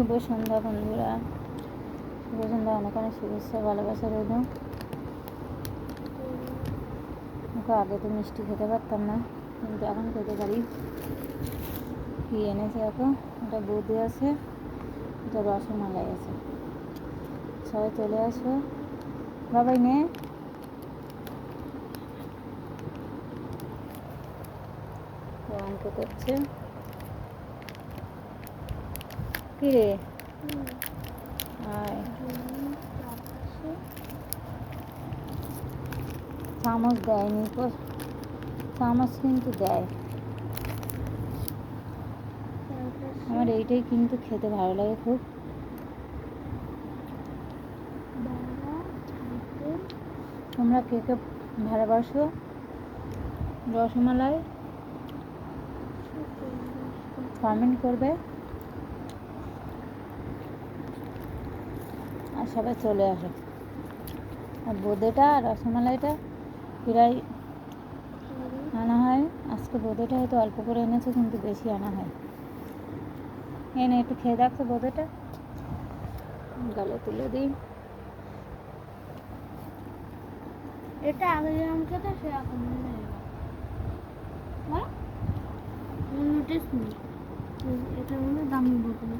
শুভ সন্ধ্যা, বন্ধুরা। শুভ সন্ধ্যা, অনেক অনেক শুভেচ্ছা, ভালোবাসা রইল। আগে তো মিষ্টি খেতে পারতাম না, কিন্তু এখন খেতে পারি। কি এনেছে দেখো? এটা বৌদি আছে, এটা রসমালাই আছে। সবাই চলে আসো। বাবাই নে। করছে কি রে আয়। চামচ দেয়নি চামচ কিন্তু দেয়। আমার এইটাই কিন্তু খেতে ভালো লাগে খুব। তোমরা কে কে ভালোবাসো? রসমালাই। কমেন্ট করবে। সবাই চলে আসো। আর বোঁদেটা আর রসমালাইটা প্রায় আনা হয়। আজকে বোঁদেটা হয়তো অল্প করে এনেছে, কিন্তু বেশি আনা হয় এনে একটু খেয়ে দেখো বোঁদেটা। গালে তুলে দিই। এটা আগে যেরকম খেতে সে এখন মনে হয় অন্য টেস্ট নেই এটা হলো দামি বোতল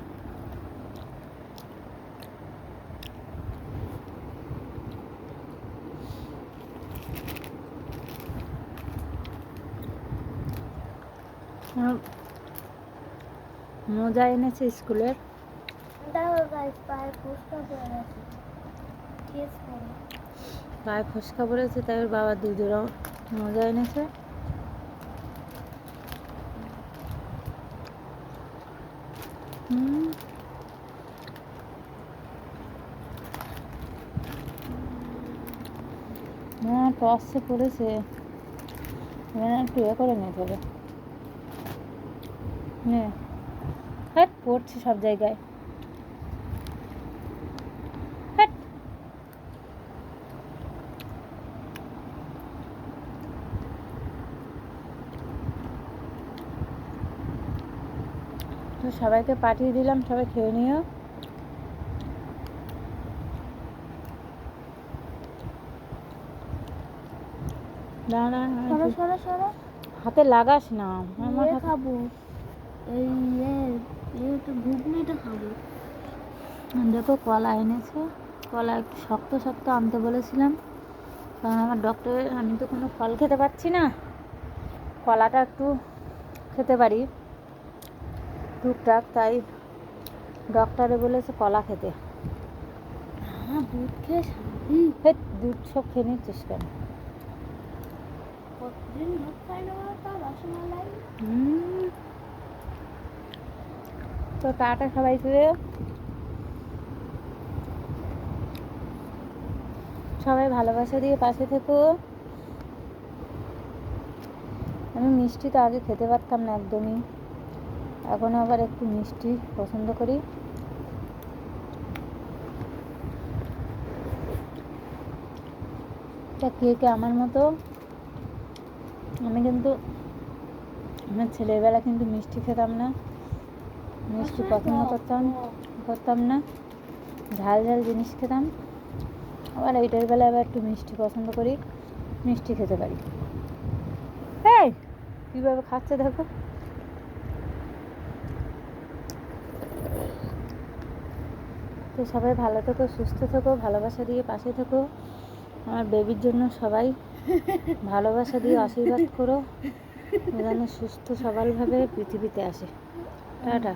মোজা এনেছে স্কুলের? পায়ে ফুসকা পড়েছে। তাই ওর বাবা দুজোড়া মোজা এনেছে। হুম। হ্যাঁ টসে পড়েছে। একটু ইয়ে করে নিতে হবে। হ্যাঁ। পড়ছে সব জায়গায়। হ্যাট তো সবাইকে পাঠিয়ে দিলাম সবাই খেয়ে নিও। সরো সরো সরো। হাতে লাগাস না। আমার খাব। এই ইয়ে ঘুগনিটা খাব। দেখো কলা এনেছে। কলা একটু শক্ত শক্ত আনতে বলেছিলাম। কারণ আমার ডক্টরের আমি তো কোনো ফল খেতে পারছি না। কলাটা একটু খেতে পারি। টুকটাক তাই ডক্টরে বলেছে কলা খেতে। হ্যাঁ দুধ খেয়ে দুধ সব খেয়ে নিচ্ছিস কেন? কতদিন দুধ খাই না তো? রসমালাই। হুম। তো টাটা সবাইকে সবাই ভালোবাসা দিয়ে পাশে থেকো। আমি মিষ্টি তো আগে খেতে পারতাম না একদমই। এখন আবার একটু মিষ্টি পছন্দ করি। তা কে কে আমার মতো। আমি কিন্তু আমার ছেলেবেলা কিন্তু মিষ্টি খেতাম না। মিষ্টি পছন্দ করতাম করতাম না। ঝাল ঝাল জিনিস খেতাম। আবার এইটার বেলা আবার একটু মিষ্টি পছন্দ করি, মিষ্টি খেতে পারি। এই, কীভাবে খাচ্ছে দেখো। তো সবাই ভালো থেকো, সুস্থ থেকো, ভালোবাসা দিয়ে পাশে থেকো। আমার বেবির জন্য সবাই ভালোবাসা দিয়ে আশীর্বাদ করো। যেন সুস্থ সবলভাবে পৃথিবীতে আসে। টাটা।